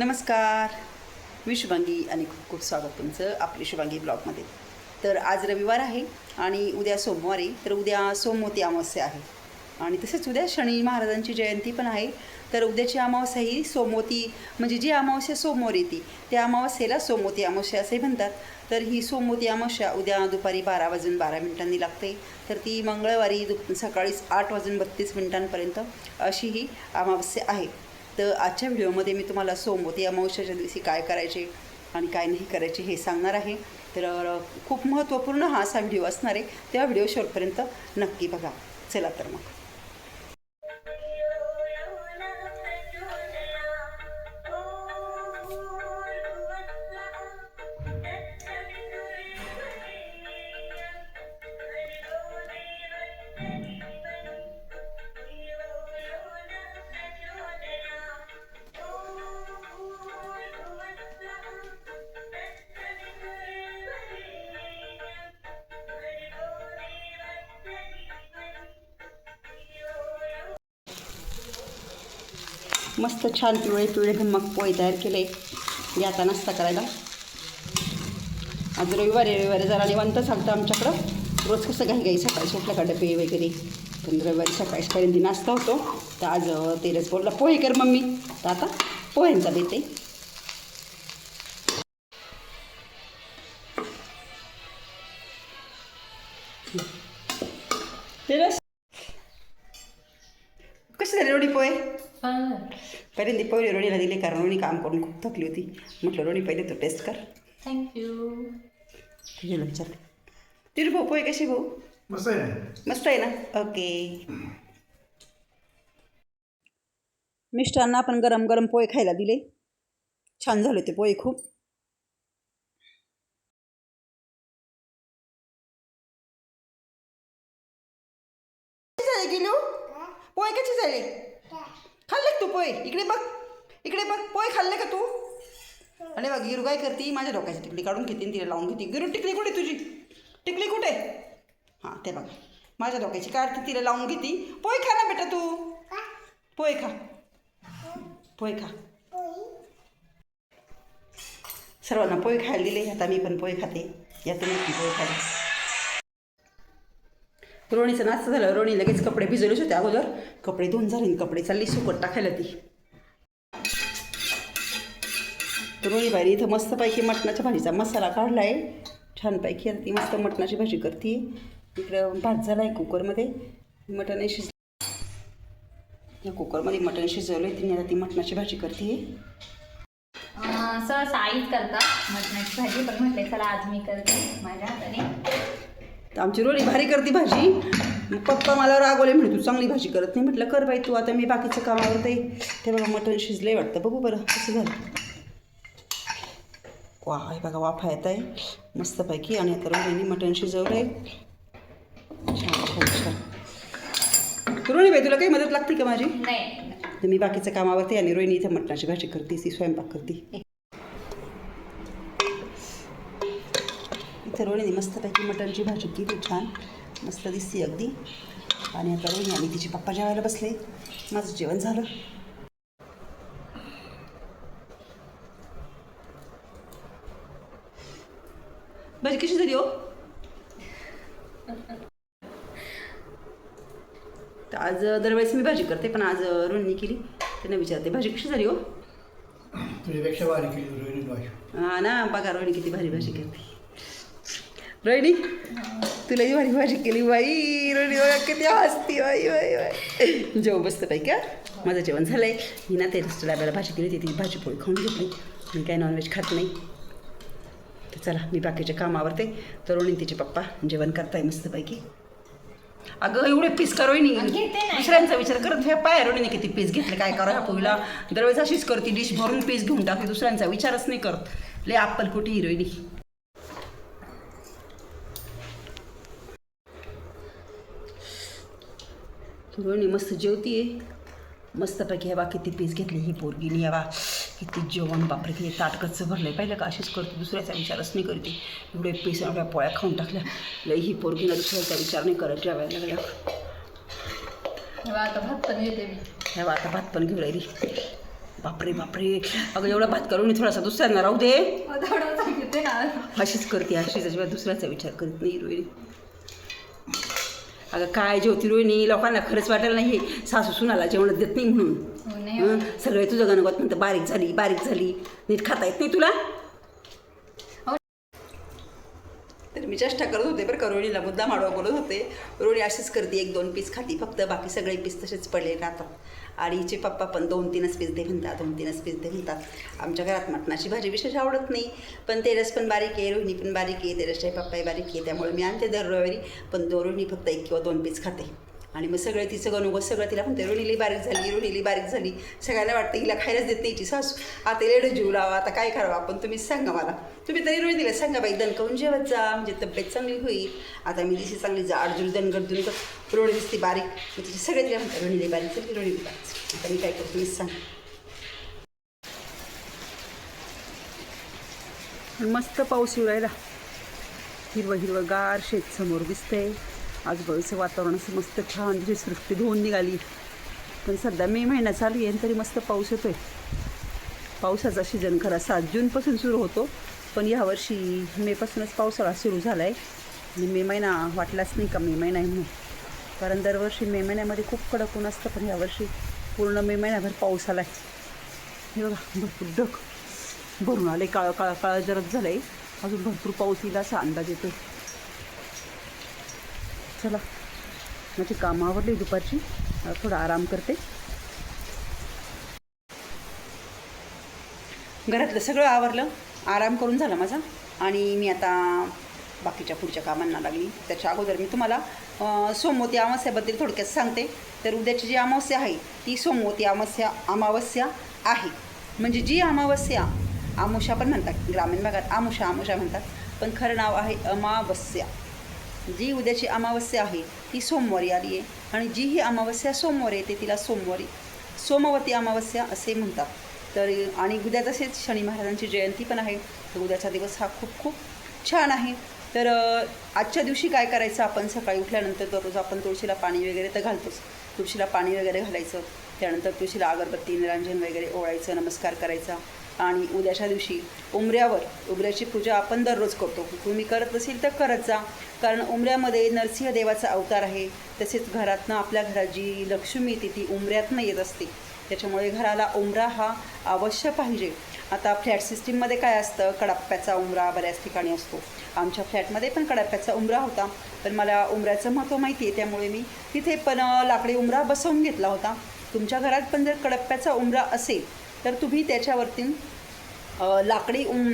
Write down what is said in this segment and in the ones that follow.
नमस्कार. मी शुभांगी आणि खूप खूप स्वागत तुमचं आपली शुभांगी ब्लॉगमध्ये. तर आज रविवार आहे आणि उद्या सोमवारी तर उद्या सोमवती अमावस्या आहे. आणि तसेच उद्या शनी महाराजांची जयंती पण आहे. तर उद्याची अमावस्या ही सोमवती म्हणजे जी अमावस्या सोमवार येते त्या अमावस्येला सोमवती अमावस्या असे म्हणतात. तर ही सोमवती अमावस्या उद्या दुपारी बारा वाजून बारा मिनिटांनी लागते. तर ती मंगळवारी दु सकाळी आठ वाजून बत्तीस मिनिटांपर्यंत अशी ही अमावस्या आहे. तर आजच्या व्हिडिओमध्ये मी तुम्हाला सोमवती अमावस्याच्या दिवशी काय करायचे आणि काय नाही करायचे हे सांगणार आहे. तर खूप महत्त्वपूर्ण हा असा व्हिडिओ असणार आहे. तेव्हा व्हिडिओ शेवटपर्यंत नक्की बघा. चला तर मग. मस्त छान पिवळे पिवळे मग पोहे तयार केले. हे आता नाश्ता करायला. आज रविवारी रविवारी जरा निवांत सांगतं आमच्याकडं. रोज कसं घाई घाई सकाळी सुटलं का डबे वगैरे. पण रविवारी सकाळी सकाळी नाश्ता होतो. तर आज तेरच बोलला पोहे कर मम्मी. तर आता पोह्यांचा देते. पहिल्यांदा पहिले रोणीला दिले कारण रोणी काम करून खूप थकली होती. म्हटलं रोणी पहिले तू टेस्ट कर. थँक्यू विचार तिरू भाऊ पोहे कशी भाऊ? मस्त आहे ना? मस्त आहे ना? ओके मिष्टांना आपण गरम गरम पोहे खायला दिले. छान झाले ते पोहे खूप. पोहे कसे झाले? खाल्ले तू पोहे? इकडे बघ. इकडे बघ. पोहे खाल्ले का तू? अरे बघ गिरू काय करते माझ्या डोक्याची टिकली काढून घेते तिला लावून घेते. गिरू टिकली कुठे तुझी? टिकली कुठे? हां ते बघ. माझ्या डोक्याची काढते तिला लावून घेते. पोहे खा ना बेटा तू. पोहे खा. पोय खा. सर्वांना पोहे खायला दिले. आता मी पण पोहे खाते. या तुम्ही पोय पोहे रोणीचं नाश्ता झालं. रोणी लगेच कपडे भिजवलेच होते अगोदर. कपडे धुवून झाले. आणि कपडे चालली सुकट टाकायला ती. रोणी बाई इथं मस्तपैकी मटणाच्या भाजीचा मसाला काढला आहे छानपैकी आता ती मस्त मटणाची भाजी करते. इकडं भात झाला आहे कुकरमध्ये. मटण शिज या कुकरमध्ये मटण शिजवलं आहे तिने आता ती मटणाची भाजी करते. सहसा आईच करता मटणाची भाजी. पण म्हटलं चला आज मी करते. माझ्या हाताने. तर आमची रोळी भारी करते भाजी. मग पप्पा मला रागवले म्हणे तू चांगली भाजी करत नाही. म्हटलं कर बाई तू आता मी बाकीचं काम आवडते ते बघा मटण शिजलंय वाटतं. बघू बरं कसं झालं. वा हे बघा वाफा येत आहे. मस्तपैकी. आणि आता रोहिणी मटण शिजवलं आहे रोहिणी बाई तुला काही मदत लागते का माझी? नाही. मी बाकीचं काम आवडते आणि रोहिणी इथं मटणाची भाजी करते ती स्वयंपाक करते. इथं रोहिणीने मस्तपैकी मटणची भाजी केली छान. मस्त दिसते अगदी. आणि आता रोहिणी आणि तिचे पप्पा जेवायला बसले. माझं जेवण झालं. भाजी कशी झाली हो? तर आज दरवेळेस मी भाजी करते पण आज रोहिणी केली. त्यांना विचारते भाजी कशी झाली हो? तुझ्यापेक्षा भारी केली रोहिणी भाजी. हा ना बघा रोहिणी किती भारी भाजी करते. रोहिणी तुला ही भारी भाजी केली बाई. रोहिणी बघा किती हसती बाई बाई बाई. जेव बसतं बाई का? माझं जेवण झालं आहे मी ना ते डाब्याला भाजी केली होती ती भाजी पोळी खाऊन घेतली. मी काय नॉनव्हेज खात नाही. तर चला मी बाकीचे काम आवरते. तर रोहिणी तिचे पप्पा जेवण करताय मस्तपैकी. अगं एवढे पीस का रोहिणी. दुसऱ्यांचा विचार करत हे पाय रोहिणी किती पीस घेतले काय करा ह्या पोळीला दरवेळेस अशीच करते डिश भरून पीस घेऊन टाकते दुसऱ्यांचा विचारच नाही करत. लय अप्पल कुठे हिरोईनी रोहिणी मस्त जेवतीये. मस्तपैकी हे बा किती पीस घेतले ही पोरगीनी या बा किती जेवण बापरे किती ताटकचं भरलंय. पाहिलं का? अशीच करते. दुसऱ्याचा विचारच नाही करते. एवढे पीस एवढ्या पोळ्या खाऊन टाकल्या. लई ही पोरगीला दुसऱ्याचा विचार नाही करत जेवायला लागल्या. आता भात पण ह्या बा आता भात पण घेऊ राहिली. बापरे बापरे. अगं एवढा भात करून थोडासा दुसऱ्यांना राहू दे. अशीच करते अशीच. अजिबात दुसऱ्याचा विचार करत नाही रोहिणी. अगं काय जेवती रोहिणी लोकांना खरंच वाटायला नाही सासू सुनाला जेवण देत नाही म्हणून. हो नाही हं? सगळे तुझं गणगत म्हणतं बारीक झाली बारीक झाली. नीट खाता येत नाही तुला? तर मी चेष्टा करत होते बरं का रोहिणीला मुद्दा माडवा बोलत होते. रोहिणी अशीच करते एक दोन पीस खाती फक्त बाकी सगळे पीस तसेच पडले राहतात आळीचे पप्पा पण दोन तीनच पीस दे म्हणतात दोन तीनच पीस दे म्हणतात. आमच्या घरात मटणाची भाजी विशेष आवडत नाही. पण तेरस पण बारीक आहे रोहिणी पण बारीक आहे तेरसचे पप्पाही बारीक आहे त्यामुळे मी आणते दर रविवारी. पण दो रोहिणी फक्त एक किंवा दोन पीस खाते. आणि मग सगळं तिचं गणोगत सगळं तिला म्हणते रोहिणीली बारीक झाली रुणीली बारीक झाली. सगळ्यांना वाटतं हिला खायलाच देत नाही सासू. आता लेडं जीव लावा आता काय करावं आपण? तुम्हीच सांगा मला. तुम्ही तरी रोहिणीला सांगा बाई दणकावून जेवत जा म्हणजे तब्येत चांगली होईल. आता मी तिची चांगली जाडजूड दणगड दुणकट रोहिणी दिसते बारीक. मग तिची सगळे तिला म्हणतात रोहिणीली बारीक झाली रोहिणीली बारीक झाली. आता मी काय करतो तुम्हीच सांगा. मस्त पाऊस येऊ राहिला. हिरवं हिरवं गार शेत समोर दिसतंय. आजूबाजूचं वातावरण असं मस्त छान तिची सृष्टी धुवून निघाली. पण सध्या मे महिना चालू आहे आणि तरी मस्त पाऊस येतो आहे पावसाचा सीझन खरा सात जूनपासून सुरू होतो पण यावर्षी मेपासूनच पावसाळा सुरू झाला आहे आणि मे महिना वाटलाच नाही का मे महिना आहे म्हणून. कारण दरवर्षी मे महिन्यामध्ये खूप कडक ऊन असतं पण यावर्षी पूर्ण मे महिन्याभर पाऊस आला आहे हे बघा भरपूर ढग. भरून आले काळं काळं काळं जरत झालं आहे अजून भरपूर पाऊस येईल असा अंदाज येतो चला. माझी कामं आवडली दुपारची. थोडा आराम करते. घरातलं सगळं आवरलं. आराम करून झाला माझा. आणि मी आता बाकीच्या पुढच्या कामांना लागली. त्याच्या अगोदर मी तुम्हाला सोमवती अमावस्याबद्दल थोडक्यात सांगते. तर उद्याची जी अमावस्या आहे ती सोमवती अमावस्या अमावस्या आहे. म्हणजे जी अमावस्या आमुषा पण म्हणतात. ग्रामीण भागात आमुषा आमुषा म्हणतात. पण खरं नाव आहे अमावस्या. जी उद्याची अमावस्या आहे ती सोमवारी आली आहे. आणि जी ही अमावस्या सोमवारी येते तिला सोमवारी सोमवती अमावस्या असे म्हणतात. तर आणि उद्या तसेच शनी महाराजांची जयंती पण आहे तर उद्याचा दिवस हा खूप खूप छान आहे. तर आजच्या दिवशी काय करायचं? आपण सकाळी उठल्यानंतर दररोज आपण तुळशीला पाणी वगैरे तर घालतोच. तुळशीला पाणी वगैरे घालायचं. त्यानंतर तुळशीला अगरबत्ती निरांजन वगैरे ओळायचं नमस्कार करायचा. आणि उद्याच्या दिवशी उमऱ्यावर उमऱ्याची पूजा आपण दररोज करतो. तुम्ही करत असेल तर करत जा. कारण उमऱ्यामध्ये नरसिंह देवाचा अवतार आहे. तसेच घरातनं आपल्या घरात जी लक्ष्मी येते ती उमऱ्यातनं येत असते. त्याच्यामुळे घराला उमरा हा अवश्य पाहिजे. आता फ्लॅट सिस्टीममध्ये काय असतं? कडाप्प्याचा उमरा बऱ्याच ठिकाणी असतो. आमच्या फ्लॅटमध्ये पण कडाप्प्याचा उमरा होता. पण मला उमऱ्याचं महत्त्व माहिती आहे. त्यामुळे मी तिथे पण लाकडी उमरा बसवून घेतला होता. तुमच्या घरात पण जर कडप्प्याचा उमरा असेल तर तुम्ही त्याच्यावरती लाकडी उम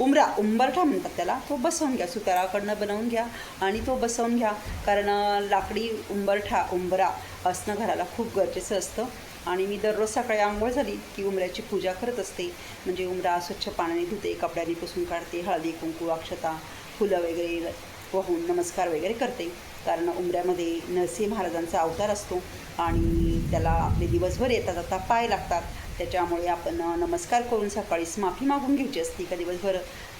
उमरा उंबरठा म्हणतात त्याला तो बसवून घ्या. सुताराकडनं बनवून घ्या आणि तो बसवून घ्या. कारण लाकडी उंबरठा उंबरा असणं घराला खूप गरजेचं असतं. आणि मी दररोज सकाळी आंघोळ झाली की उमऱ्याची पूजा करत असते. म्हणजे उमरा स्वच्छ पाण्याने धुते कपड्याने पुसून काढते हळदी कुंकू अक्षता फुलं वगैरे वाहून नमस्कार वगैरे करते. कारण उमऱ्यामध्ये नरसिंह महाराजांचा अवतार असतो आणि त्याला आपले दिवसभर येतात. आता पाय लागतात. त्याच्यामुळे आपण नमस्कार करून सकाळीच माफी मागून घ्यायची असती का दिवसभर?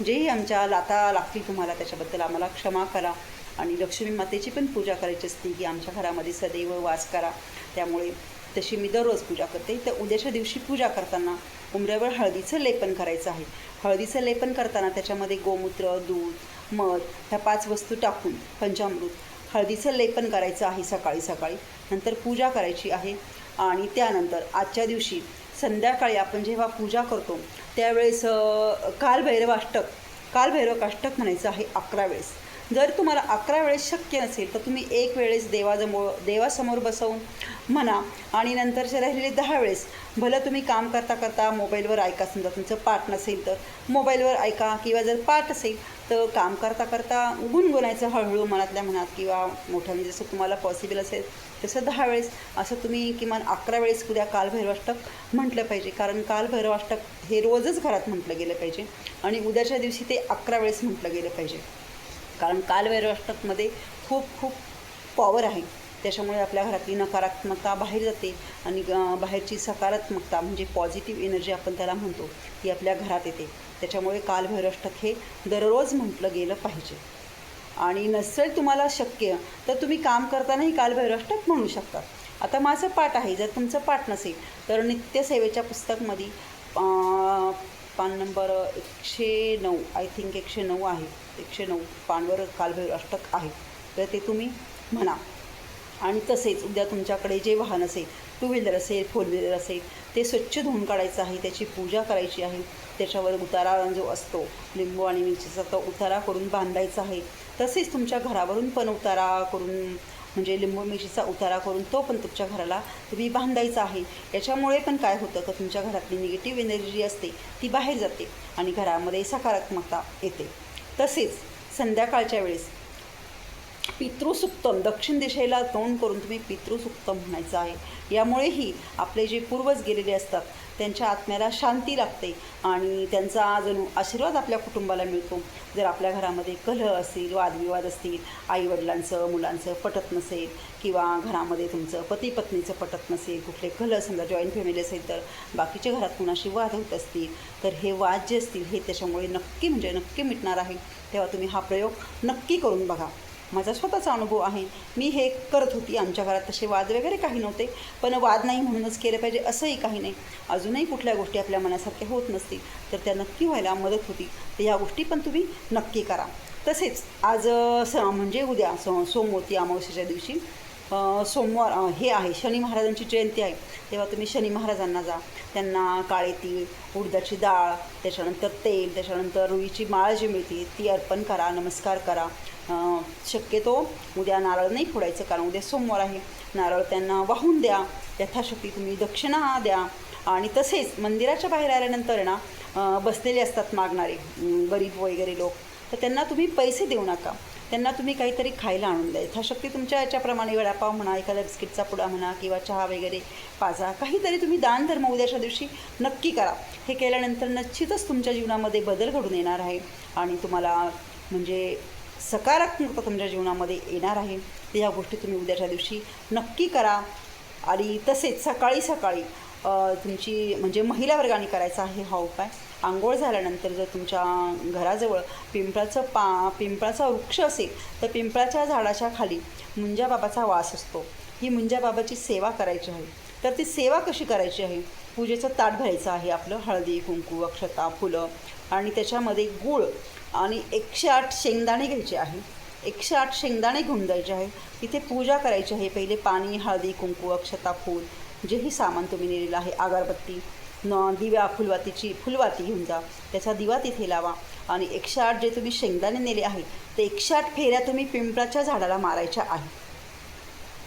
जेही आमच्या लाता लागतील तुम्हाला त्याच्याबद्दल आम्हाला क्षमा करा. आणि लक्ष्मी मातेची पण पूजा करायची असते की आमच्या घरामध्ये सदैव वास करा. त्यामुळे तशी मी दररोज पूजा करते. तर उद्याच्या दिवशी पूजा करताना उमऱ्यावर हळदीचं लेपन करायचं आहे. हळदीचं लेपन करताना त्याच्यामध्ये गोमूत्र दूध मध ह्या पाच वस्तू टाकून पंचामृत हळदीचं लेपन करायचं आहे सकाळी सकाळी. नंतर पूजा करायची आहे आणि त्यानंतर आजच्या दिवशी संध्याकाळी आपण जेव्हा पूजा करतो त्यावेळेस कालभैरवाष्टक कालभैरव अष्टक म्हणायचं आहे अकरा वेळेस. जर तुम्हाला अकरा वेळेस शक्य नसेल तर तुम्ही एक वेळेस देवाजमोर देवासमोर बसवून म्हणा आणि नंतरचे राहिलेले दहा वेळेस भलं तुम्ही काम करता करता मोबाईलवर ऐका समजा तुमचं पाठ नसेल तर. मोबाईलवर ऐका किंवा जर पाठ असेल तर काम करता करता गुणगुणायचं हळूहळू मनातल्या मनात किंवा मोठ्याने जसं तुम्हाला पॉसिबल असेल तसं दहा वेळेस असं तुम्ही किमान अकरा वेळेस उद्या कालभैरवाष्टक म्हटलं पाहिजे. कारण कालभैरवाष्टक हे रोजच घरात म्हटलं गेलं पाहिजे आणि उद्याच्या दिवशी ते अकरा वेळेस म्हटलं गेलं पाहिजे. कारण कालभैरवाष्टकमध्ये खूप खूप पॉवर आहे. त्याच्यामुळे आपल्या घरातली नकारात्मकता बाहेर जाते आणि बाहेरची सकारात्मकता म्हणजे पॉझिटिव्ह एनर्जी आपण त्याला म्हणतो ती आपल्या घरात येते. त्याच्यामुळे कालभैरष्टक हे दररोज म्हटलं गेलं पाहिजे. आणि नसेल तुम्हाला शक्य तर तुम्ही काम करतानाही कालभैरष्टक म्हणू शकता. आता माझं पाठ आहे जर तुमचं पाठ नसेल तर नित्यसेवेच्या पुस्तकमध्ये पान नंबर एकशे नऊ आय थिंक एकशे नऊ आहे. एकशे नऊ पानवर कालभैर अष्टक आहे. तर ते तुम्ही म्हणा. आणि तसेच उद्या तुमच्याकडे जे वाहन असेल टू व्हीलर असेल फोर व्हीलर असेल ते स्वच्छ धुवून काढायचं आहे त्याची पूजा करायची आहे. त्याच्यावर उतारा जो असतो लिंबू आणि मिरचीचा तो उतारा करून बांधायचा आहे. तसेच तुमच्या घरावरून पण उतारा करून म्हणजे लिंबू मिरचीचा उतारा करून तो पण तुमच्या घराला तुम्ही बांधायचा आहे. याच्यामुळे पण काय होतं का तुमच्या घरातली निगेटिव्ह एनर्जी जी असते ती बाहेर जाते आणि घरामध्ये सकारात्मकता येते. तसेच संध्याकाळच्या वेळेस पितृसुक्तम दक्षिण दिशेला तोंड करून तुम्ही पितृसुक्तम म्हणायचं आहे. यामुळेही आपले जे पूर्वज गेलेले असतात त्यांच्या आत्म्याला शांती लागते आणि त्यांचा जणू आशीर्वाद आपल्या कुटुंबाला मिळतो. जर आपल्या घरामध्ये कलह असतील वादविवाद असतील आईवडिलांचं मुलांचं पटत नसेल किंवा घरामध्ये तुमचं पती पत्नीचं पटत नसेल कुठले कलह समजा जॉईंट फॅमिली असेल तर बाकीच्या घरात कुणाशी वाद होत असतील तर हे वाद जे असतील हे त्याच्यामुळे नक्की म्हणजे नक्की मिटणार आहे. तेव्हा तुम्ही हा प्रयोग नक्की करून बघा. माझा स्वतःचा अनुभव आहे. मी हे करत होती आमच्या घरात. तसे वाद वगैरे काही नव्हते. पण वाद नाही म्हणूनच केले पाहिजे असंही काही नाही. अजूनही कुठल्या गोष्टी आपल्या मनासारख्या होत नसतील तर त्या नक्की व्हायला मदत होती. तर ह्या गोष्टी पण तुम्ही नक्की करा. तसेच आज स म्हणजे उद्या सो सोमवती अमावस्येच्या दिवशी सोमवार हे आहे शनी महाराजांची जयंती आहे. तेव्हा तुम्ही शनी महाराजांना जा. त्यांना काळे तीळ उडदाची डाळ त्याच्यानंतर तेल त्याच्यानंतर रुईची माळ जी मिळते ती अर्पण करा नमस्कार करा. शक्यतो उद्या नारळ नाही फोडायचं कारण उद्या सोमवार आहे. नारळ त्यांना वाहून द्या यथाशक्ती तुम्ही दक्षिणा द्या. आणि तसेच मंदिराच्या बाहेर आल्यानंतर ना बसलेले असतात मागणारे गरीब वगैरे लोक. तर त्यांना तुम्ही पैसे देऊ नका. त्यांना तुम्ही काहीतरी खायला आणून द्या. यथाशक्ती तुमच्या याच्याप्रमाणे वडापाव म्हणा एखादा बिस्किटचा पुडा म्हणा किंवा चहा वगैरे पाजा काहीतरी तुम्ही दानधर्म उद्याच्या दिवशी नक्की करा. हे केल्यानंतर निश्चितच तुमच्या जीवनामध्ये बदल घडून येणार आहे. आणि तुम्हाला म्हणजे सकारात्मकता तुमच्या म्हणजे जीवनामध्ये येणार आहे. तर या गोष्टी तुम्ही उद्याच्या दिवशी नक्की करा. आणि तसेच सकाळी सकाळी तुमची म्हणजे महिला वर्गाने करायचा आहे हा उपाय. आंघोळ झाल्यानंतर जर तुमच्या घराजवळ पिंपळाचं पा पिंपळाचा वृक्ष असेल तर पिंपळाच्या झाडाच्या खाली मुंजाबाबाचा वास असतो. ही मुंजाबाबाची सेवा करायची आहे. तर ती सेवा कशी करायची आहे? पूजेचं ताट भरायचं आहे आपलं. हळदी कुंकू अक्षता फुलं आणि त्याच्यामध्ये गूळ आणि एकशे आठ शेंगदाणे घ्यायचे आहे. एकशे आठ शेंगदाणे घेऊन द्यायचे आहे. तिथे पूजा करायची आहे. पहिले पाणी हळदी कुंकू अक्षता फूल जेही सामान तुम्ही नेलेलं आहे अगरबत्ती न दिव्या फुलवातीची फुलवाती घेऊन जा. त्याचा दिवा तिथे लावा. आणि एकशे आठ जे तुम्ही शेंगदाणे नेले आहे ते एकशे आठ फेऱ्या तुम्ही पिंपळाच्या झाडाला मारायच्या आहे.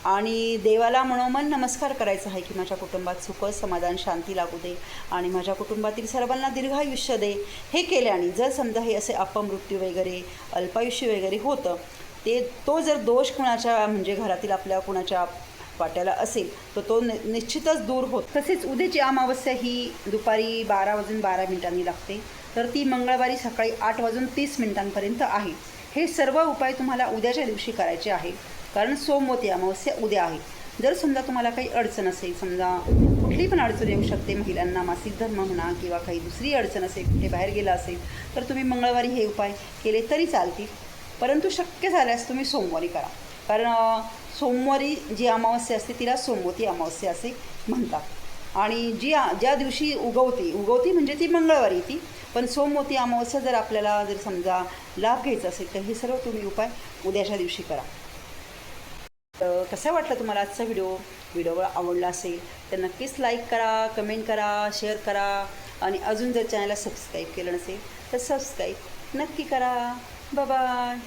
आणि देवाला मनोमन नमस्कार करायचा आहे की माझ्या कुटुंबात सुख समाधान शांती लागू दे आणि माझ्या कुटुंबातील सर्वांना दीर्घायुष्य दे. हे केल्याने जर समजा हे असे अपमृत्यू वगैरे अल्पायुष्य वगैरे होतं ते तो जर दोष कुणाच्या म्हणजे घरातील आपल्या कुणाच्या वाट्याला असेल तर तो नि निश्चितच दूर होत. तसेच उद्याची अमावस्या ही दुपारी बारा वाजून बारा मिनिटांनी लागते. तर ती मंगळवारी सकाळी आठ वाजून तीस मिनिटांपर्यंत आहे. हे सर्व उपाय तुम्हाला उद्याच्या दिवशी करायचे आहे. कारण सोमवती अमावस्या उद्या आहे. जर समजा तुम्हाला काही अडचण असेल समजा कुठली पण अडचण येऊ शकते महिलांना मासिक धर्म म्हणा किंवा काही दुसरी अडचण असेल कुठे बाहेर गेला असेल तर तुम्ही मंगळवारी हे उपाय केले तरी चालतील. परंतु शक्य झाल्यास तुम्ही सोमवारी करा. कारण सोमवारी जी अमावस्या असते तिला सोमवती अमावस्या असे म्हणतात. आणि जी आ- ज्या दिवशी उगवती उगवती म्हणजे ती मंगळवारी ती. पण सोमवती अमावस्या जर आपल्याला जर समजा लाभ घ्यायचा असेल तर हे सर्व तुम्ही उपाय उद्याच्या दिवशी करा. तर कसा वाटला तुम्हाला आजचा व्हिडिओ? व्हिडिओ आवडला असेल तर नक्कीच लाईक करा कमेंट करा शेअर करा आणि अजून जर चॅनलला सबस्क्राईब केलं नसेल तर सबस्क्राईब नक्की करा. बाय